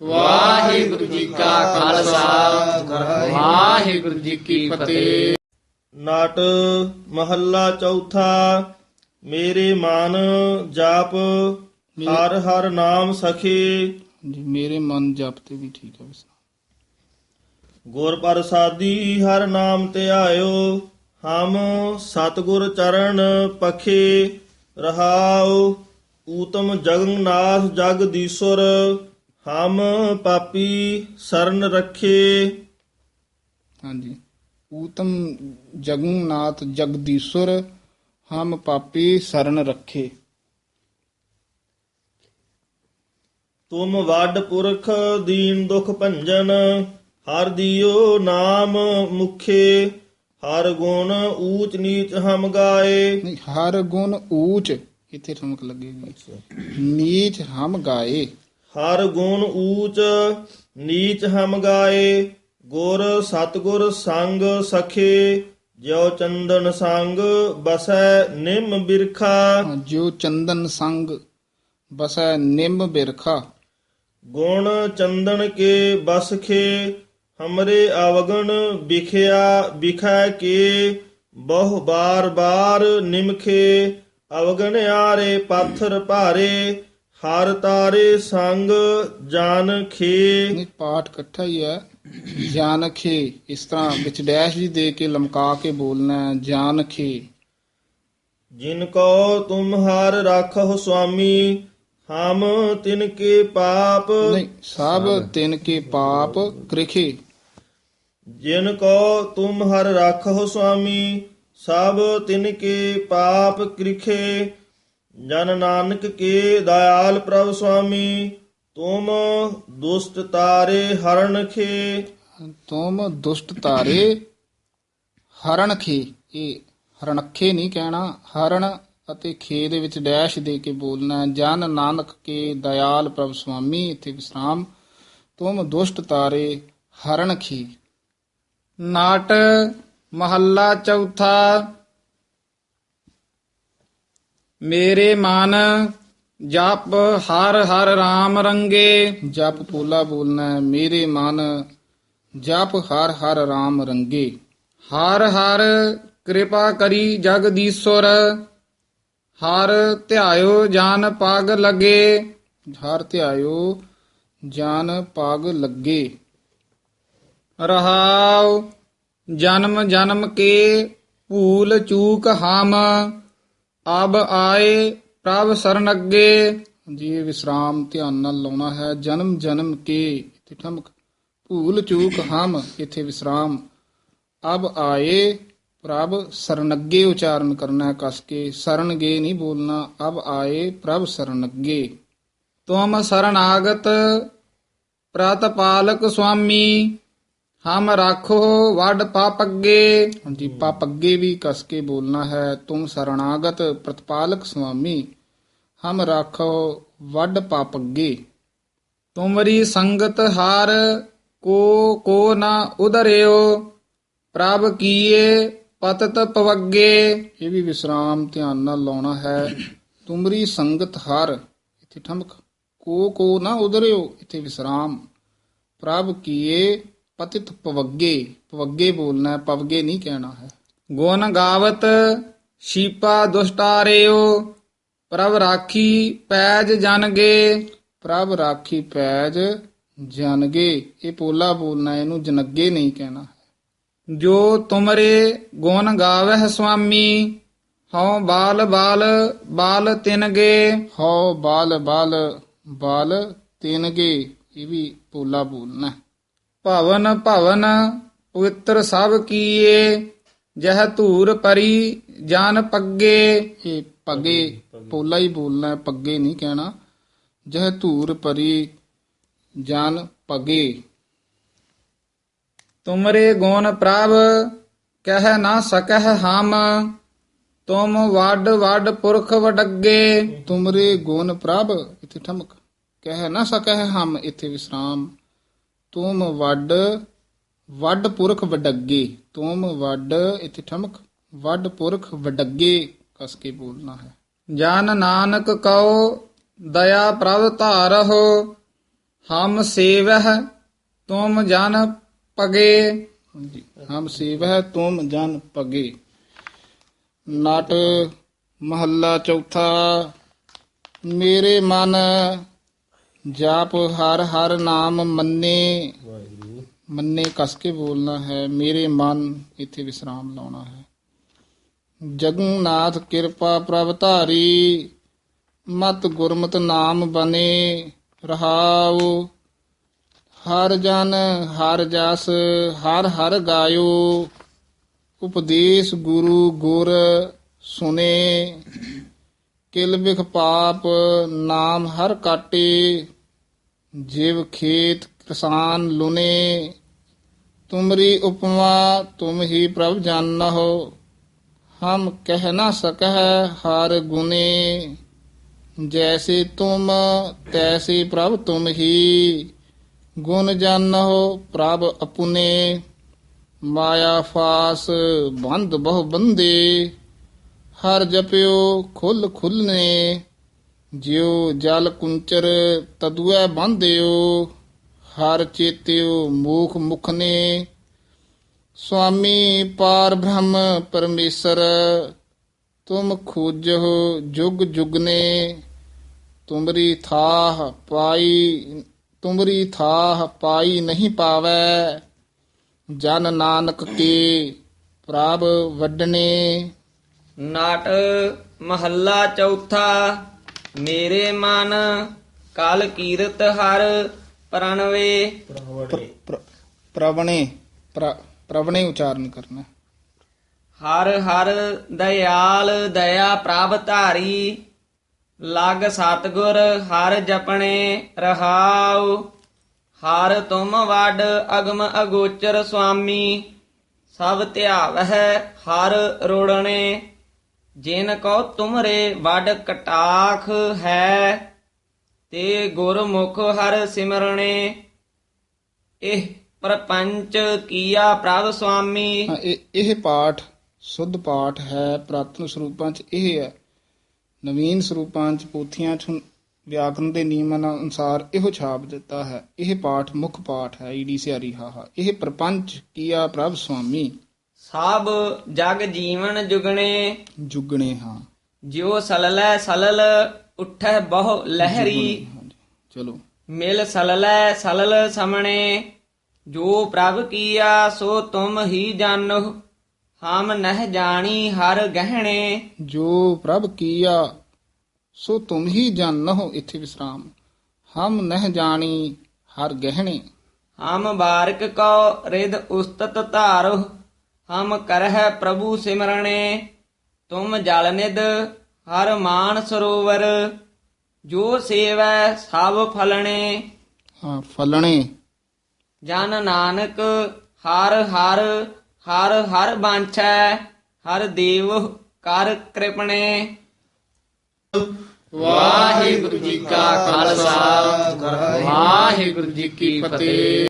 ਵਾਹਿਗੁਰੂ ਜੀ ਕਾ ਖਾਲਸਾ। ਵਾਹਿਗੁਰੂ ਜੀ ਕੀ ਫਤਿਹ। ਨਾਟ ਮਹੱਲਾ ਚੌਥਾ ਮੇਰੇ ਮਨ ਜਾਪ ਹਰ ਹਰ ਨਾਮ ਸਖੀ। ਜੀ ਮੇਰੇ ਮਨ ਜਪ ਤੇ ਵੀ ਠੀਕ ਹੈ ਵਿਸਰਾਮ ਗੁਰ ਪ੍ਰਸਾਦੀ ਹਰ ਨਾਮ ਧਿਆਇਓ ਹਮ ਸਤਗੁਰ ਚਰਨ ਪਖੇ ਰਹਾਉ। ਊਤਮ ਜਗਨਨਾਥ ਜਗਦੀਸ਼ਵਰ ਹਮ ਪਾਪੀ ਸਰਨ ਰੱਖੇ। ਹਾਂਜੀ। ਊਤਮ ਜਗਨਨਾਥ ਜਗਦੀਸ਼ਵਰ ਹਮ ਪਾਪੀ ਸਰਨ ਰੱਖੇ। ਤੁਮ ਵੱਡ ਪੁਰਖ ਦੀਨ ਦੁਖ ਭੰਜਨ ਹਰ ਦਿਓ ਨਾਮ ਮੁਖੇ। ਹਰ ਗੁਣ ਊਚ ਨੀਚ ਹਮ ਗਾਏ। ਨਹੀਂ ਹਰ ਗੁਣ ਊਚ ਇੱਥੇ ਠਮਕ ਲੱਗੇਗੀ। ਨੀਚ ਹਮ ਗਾਏ। ਹਰ ਗੁਣ ਊਚ ਨੀਚ ਹਮ ਗਾਏ ਗੁਰ ਸਤਗੁਰ ਸੰਗ ਸਖੇ ਜਿਉ ਚੰਦਨ ਸੰਗ ਬਸੈ ਨਿਮ ਬਿਰਖਾ। ਜੋ ਚੰਦਨ ਸੰਗ ਬਸੈ ਨਿੰਮ ਬਿਰਖਾ। ਗੁਣ ਚੰਦਨ ਕੇ ਬਸਖੇ ਹਮਰੇ ਆਵਗਣ ਵਿਖਿਆ ਵਿਖੈ ਕੇ ਬਹੁ ਬਾਰ ਬਾਰ ਨਿਮਖੇ ਅਵਗਣ ਆਰੇ ਪਾਥਰ ਭਾਰੇ ਹਰ ਤਾਰੇ ਸੰਗ ਜਾਨ ਖੇ। ਨਹੀਂ ਪਾਠ ਇਕੱਠਾ ਹੀ ਹੈ। ਜਾਨਖੇ ਇਸ ਤਰ੍ਹਾਂ ਵਿੱਚ ਡੈਸ਼ ਜੀ ਦੇ ਕੇ ਲਮਕਾ ਕੇ ਬੋਲਣਾ ਹੈ ਜਾਨਖੇ ਜਿਨ ਕੋ ਤੁਮ ਹਰ ਰਾਖੋ ਸੁਆਮੀ ਹਮ ਤਿਨ ਕੇ ਪਾਪ। ਨਹੀਂ ਸਭ ਤਿੰਨ ਕੇ ਪਾਪ ਕ੍ਰਿਖੇ। ਜਿਨ ਕੋ ਤੁਮ ਹਰ ਰਾਖੋ ਸੁਆਮੀ ਸਭ ਤਿਨ ਕੇ ਪਾਪ ਕ੍ਰਿਖੇ। ਜਨ ਨਾਨਕ ਕੇ ਦਇਆਲ ਪ੍ਰਭ ਸੁਆਮੀ, ਤੁਮ ਦੁਸ਼ਟ ਤਾਰੇ ਹਰਨ ਖੇ। ਤੁਮ ਦੁਸ਼ਟ ਤਾਰੇ ਹਰਣ ਖੇ। ਇਹ ਹਰਣਖੇ ਨਹੀਂ ਕਹਿਣਾ ਹਰਣ ਅਤੇ ਖੇ ਦੇ ਵਿੱਚ ਡੈਸ਼ ਦੇ ਕੇ ਬੋਲਣਾ ਜਨ ਨਾਨਕ ਕੇ ਦਇਆਲ ਪ੍ਰਭ ਸੁਆਮੀ, ਇੱਥੇ ਵਿਸਰਾਮ। ਤੁਮ ਦੁਸ਼ਟ ਤਾਰੇ ਹਰਣ ਖੇ। ਨਾਟ ਮਹੱਲਾ ਚੌਥਾ ਮੇਰੇ ਮਨ ਜਪ ਹਰ ਹਰ RAM ਰੰਗੇ। ਜਪ ਪੋਲਾ ਬੋਲਣਾ ਹੈ। ਮੇਰੇ ਮਨ ਜਪ ਹਰ ਹਰ RAM ਰੰਗੇ। ਹਰ ਹਰ ਕਿਰਪਾ ਕਰੀ ਜਗਦੀਸ਼ਵਰ ਹਰ ਧਿਆਇਓ ਜਾਨ ਪਗ ਲਗੇ। ਹਰ ਧਿਆਇਓ ਜਾਨ ਪਗ ਲੱਗੇ। ਰਹਾਉ ਜਨਮ ਜਨਮ ਕੇ ਭੂਲ ਚੂਕ ਹਾਮ। ਅਬ ਆਏ ਪ੍ਰਭ ਸਰਨ ਅੱਗੇ। ਜੀ ਇਹ ਵਿਸਰਾਮ ਧਿਆਨ ਨਾਲ ਲਾਉਣਾ ਹੈ। ਜਨਮ ਜਨਮ ਕੇ ਇੱਥੇ ਠਮਕ ਭੂਲ ਚੂਕ ਹਮ, ਇੱਥੇ ਵਿਸਰਾਮ। ਅਬ ਆਏ ਪ੍ਰਭ ਸਰਨੱਗੇ ਉਚਾਰਨ ਕਰਨਾ ਹੈ ਕਸ ਕੇ। ਸਰਨਗੇ ਨਹੀਂ ਬੋਲਣਾ। ਅਬ ਆਏ ਪ੍ਰਭ ਸਰਨੱਗੇ ਤੁਮ ਸਰਨਾਗਤ ਪ੍ਰਤਪਾਲਕ ਸੁਆਮੀ। ਹਮ ਰਾਖੋ ਵੱਡ ਪਾਪ ਅੱਗੇ ਹਾਂਜੀ ਪਾਪ ਅੱਗੇ ਵੀ ਕਸ ਕੇ ਬੋਲਣਾ ਹੈ। ਤੁਮ ਸਰਣਾਗਤ ਪ੍ਰਤਪਾਲਕ ਸੁਆਮੀ। ਹਮ ਰਾਖੋ ਵੱਡ ਪਾਪ ਤੁਮਰੀ ਸੰਗਤ ਹਾਰ, ਕੋ ਕੋ ਨਾ ਉਧਰਿਓ ਪ੍ਰਭ ਕੀਏ ਪਤਤ ਪਵੱਗੇ। ਇਹ ਵੀ ਵਿਸਰਾਮ ਧਿਆਨ ਨਾਲ ਲਾਉਣਾ ਹੈ। ਤੁਮਰੀ ਸੰਗਤ ਹਰ। ਇੱਥੇ ਠਮਕ। ਕੋ ਕੋ ਨਾ ਉਧਰਿਓ ਇੱਥੇ ਵਿਸਰਾਮ। ਪ੍ਰਭ ਕੀਏ ਪਤਿਤ ਪਵੱਗੇ ਪਵੱਗੇ ਬੋਲਣਾ ਹੈ, ਪਵਗੇ ਨਹੀਂ ਕਹਿਣਾ ਹੈ। ਗੁਣ ਗਾਵਤ, ਸ਼ੀਪਾ ਦੁਸ਼ਟਾਰਿਓ ਪ੍ਰਭ ਰਾਖੀ ਪੈਜ ਜਨਗੇ। ਪ੍ਰਭ ਰਾਖੀ ਪੈਜ ਜਨਗੇ, ਇਹ ਪੋਲਾ ਬੋਲਣਾ ਇਹਨੂੰ ਜਨਗੇ ਨਹੀਂ ਕਹਿਣਾ ਹੈ। ਜੋ ਤੁਮਰੇ ਗੁਣ ਗਾਵਹਿ ਸੁਆਮੀ, ਹਉ ਬਾਲ ਬਾਲ ਬਾਲ ਤਿਨਗੇ। ਹਉ ਬਾਲ ਬਾਲ ਬਾਲ ਤਿਨਗੇ, ਇਹ ਵੀ ਪੋਲਾ ਬੋਲਣਾ ਭਵਨ ਭਵਨ ਪਵਿੱਤਰ ਸਭ ਕੀਏ ਜਹ ਧੂਰ ਪਰੀ ਜਾਨ ਪੱਗੇ। ਇਹ ਪੱਗੇ ਪੋਲਾ ਹੀ ਬੋਲਣਾ ਹੈ, ਪੱਗੇ ਨਹੀਂ ਕਹਿਣਾ। ਜਹ ਧੂਰ ਪਰੀ ਜਾਨ ਪੱਗੇ। ਤੁਮਰੇ ਗੁਣ ਪ੍ਰਭ ਕਹਿ ਨਾ ਸਕਹਿ ਹਮ। ਤੁਮ ਵੱਡ ਵੱਡ ਪੁਰਖ ਵਡੱਗੇ। ਤੁਮਰੇ ਗੁਣ ਪ੍ਰਭ ਇਥੇ ਠਮਕ। ਕਹਿ ਨਾ ਸਕਹਿ ਹਮ ਇੱਥੇ ਵਿਸਰਾਮ। ਤੁਮ ਵੱਡ ਵੱਡ ਪੁਰਖ ਵਡੱਗੇ ਤੁਮ ਵੱਡ ਇੱਥੇ ਠਮਕ ਵੱਡ ਪੁਰਖ ਵਡੱਗੇ ਕਸ ਕੇ ਬੋਲਣਾ ਹੈ ਜਨ ਨਾਨਕ ਕਉ ਦਇਆ ਪ੍ਰਭ ਧਾਰਹੁ ਹਮ ਸੇਵਹ ਤੁਮ ਜਨ ਪਗੇ ਹਾਂਜੀ, ਹਮ ਸੇਵਹ ਤੁਮ ਜਨ ਪਗੇ ਨਟ ਮਹੱਲਾ ਚੌਥਾ ਮੇਰੇ ਮਨ ਜਾਪ ਹਰ ਹਰ ਨਾਮ ਮੰਨੇ। ਮੰਨੇ ਕਸ ਕੇ ਬੋਲਣਾ ਹੈ ਮੇਰੇ ਮਨ ਇੱਥੇ ਵਿਸਰਾਮ ਲਾਉਣਾ ਹੈ। ਜਗਨਨਾਥ ਕਿਰਪਾ ਪ੍ਰਭ ਧਾਰੀ ਮਤ ਗੁਰਮਤਿ ਨਾਮ ਬਨੇ ਰਹਾਉ। ਹਰ ਜਨ ਹਰ ਜਸ ਹਰ ਹਰ ਗਾਇਓ ਉਪਦੇਸ਼ ਗੁਰੂ ਗੁਰ ਸੁਨੇ। ਕਿਲ ਬਿਖ ਪਾਪ ਨਾਮ ਹਰ ਕਾਟੇ ਜਿਵ ਖੇਤ ਕਿਸਾਨ ਲੁਨੇ ਤੁਮਰੀ ਉਪਮਾ ਤੁਮ ਹੀ ਪ੍ਰਭ ਜਾਨਹੁ ਹਮ ਕਹਿ ਨਾ ਸਕਹਿ ਹਰ ਗੁਨੇ ਜੈਸੇ ਤੁਮ, ਤੈਸੇ ਪ੍ਰਭ ਤੁਮ ਹੀ, ਗੁਣ ਜਾਨਹੁ ਪ੍ਰਭ ਅਪੁਨੇ। ਮਾਇਆ ਫਾਸ ਬੰਦ ਬਹੁ ਬੰਦੇ, ਹਰ ਜਪਿਓ ਖੁੱਲ ਖੁੱਲਨੇ ਜਿਉ ਜਲ ਕੁੰਚਰ ਤਦੁਐ ਬੰਧਿਓ, ਹਰ ਚੇਤਿਓ ਮੂਖ ਮੁਖਨੇ। ਸੁਆਮੀ ਪਾਰ ਬ੍ਰਹਮ ਪਰਮੇਸ਼ਰ, ਤੁਮ ਖੋਜਹੁ ਜੁਗ ਨੇ ਤੁਮਰੀ ਥਾਹ ਪਾਈ, ਤੁਮਰੀ ਥਾਹ ਪਾਈ ਨਹੀਂ ਪਾਵੈ। ਜਨ ਨਾਨਕ ਕੇ ਪ੍ਰਭ ਵੱਡਨੇ ਨਾਟ ਮਹੱਲਾ ਚੌਥਾ। ਮੇਰੇ ਮਨ ਕਲ ਕੀਰਤ ਹਰ ਪ੍ਰਣਵੇ। ਪ੍ਰਵਣੇ ਪ੍ਰ- ਪ੍ਰਵਣੇ ਪ੍ਰ- ਪ੍ਰਵਣੇ ਉਚਾਰਨ ਕਰਨਾ। ਹਰ ਹਰ ਦਇਆਲ ਦਇਆ ਪ੍ਰਭ ਧਾਰੀ ਲਗ ਸਤਗੁਰ ਹਰ ਜਪਣੇ ਰਹਾਉ। ਹਰ ਤੁਮ ਵੱਡ ਅਗਮ ਅਗੋਚਰ ਸੁਆਮੀ ਸਭ ਧਿਆਵਹਿ ਹਰ ਰੋੜਣੇ। ਜਿਨ ਕੋ ਤੁਮਰੇ ਵੱਡ ਕਟਾਖ ਹੈ, ਤੇ ਗੁਰਮੁਖ ਹਰ ਸਿਮਰਣੇ। ਇਹ ਪ੍ਰਪੰਚ ਕੀਆ ਪ੍ਰਭ ਸੁਆਮੀ। ਇਹ ਪਾਠ ਸੁੱਧ ਪਾਠ ਹੈ, ਪ੍ਰਾਤਨ ਸਰੂਪਾਂ ਚ ਇਹ ਹੈ। ਨਵੀਨ ਸਰੂਪਾਂ ਚ ਪੋਥੀਆਂ ਚ ਵਿਆਕਰਣ ਦੇ ਨਿਯਮਾਂ ਅਨੁਸਾਰ ਇਹੋ ਛਾਪ ਦਿੱਤਾ ਹੈ। ਇਹ ਪਾਠ ਮੁੱਖ ਪਾਠ ਹੈ ਈੜੀ ਸਿਆਰੀ ਹਾਹਾ। ਇਹ ਪ੍ਰਪੰਚ ਕੀਆ ਪ੍ਰਭ ਸੁਆਮੀ। ਸਭ ਜਗ ਜੀਵਨ ਜੁਗਣੇ। ਜੁਗਣੇ ਹਾਂ। ਜਿਉ ਸਲਲੈ ਸਲਲ ਉਠੈ ਬਹੁ ਲਹਿਰੀ। ਚਲੋ। ਮਿਲ ਸਲਲੈ ਸਲਲ ਸਮਣੇ। ਜੋ ਪ੍ਰਭ ਕੀਆ ਸੋ ਤੁਮ ਹੀ ਜਾਣੋ। ਹਮ ਨਹਿ ਜਾਣੀ ਹਰ ਗਹਿਣੇ। ਜੋ ਪ੍ਰਭ ਕੀਆ ਸੋ ਤੁਮ ਹੀ ਜਾਣੋ। ਇੱਥੇ ਵਿਸਰਾਮ। ਹਮ ਨਹਿ ਜਾਣੀ ਹਰ ਗਹਿਣੇ। ਹਮ ਬਾਰਕ ਕੋ ਰਿਦ ਉਸਤਤ ਧਾਰੋ। ਹਮ ਕਰਹਿ ਪ੍ਰਭੂ ਸਿਮਰਣੇ ਤੁਮ ਜਲ ਨਿਦ ਹਰ ਮਾਨ ਸਰੋਵਰ ਜੋ ਸੇਵੈ ਸਭ ਫਲਣੇ। ਹਾਂ ਫਲਣੇ। ਜਨ ਨਾਨਕ ਹਰ ਹਰ ਹਰ ਹਰ ਬਾਂਛੈ ਹਰ ਦੇਵ ਕਰ ਕਿਰਪਣੇ। ਵਾਹਿਗੁਰੂ ਜੀ ਕਾ ਖਾਲਸਾ ਵਾਹਿਗੁਰੂ ਜੀ ਕੀ ਫਤਿਹ।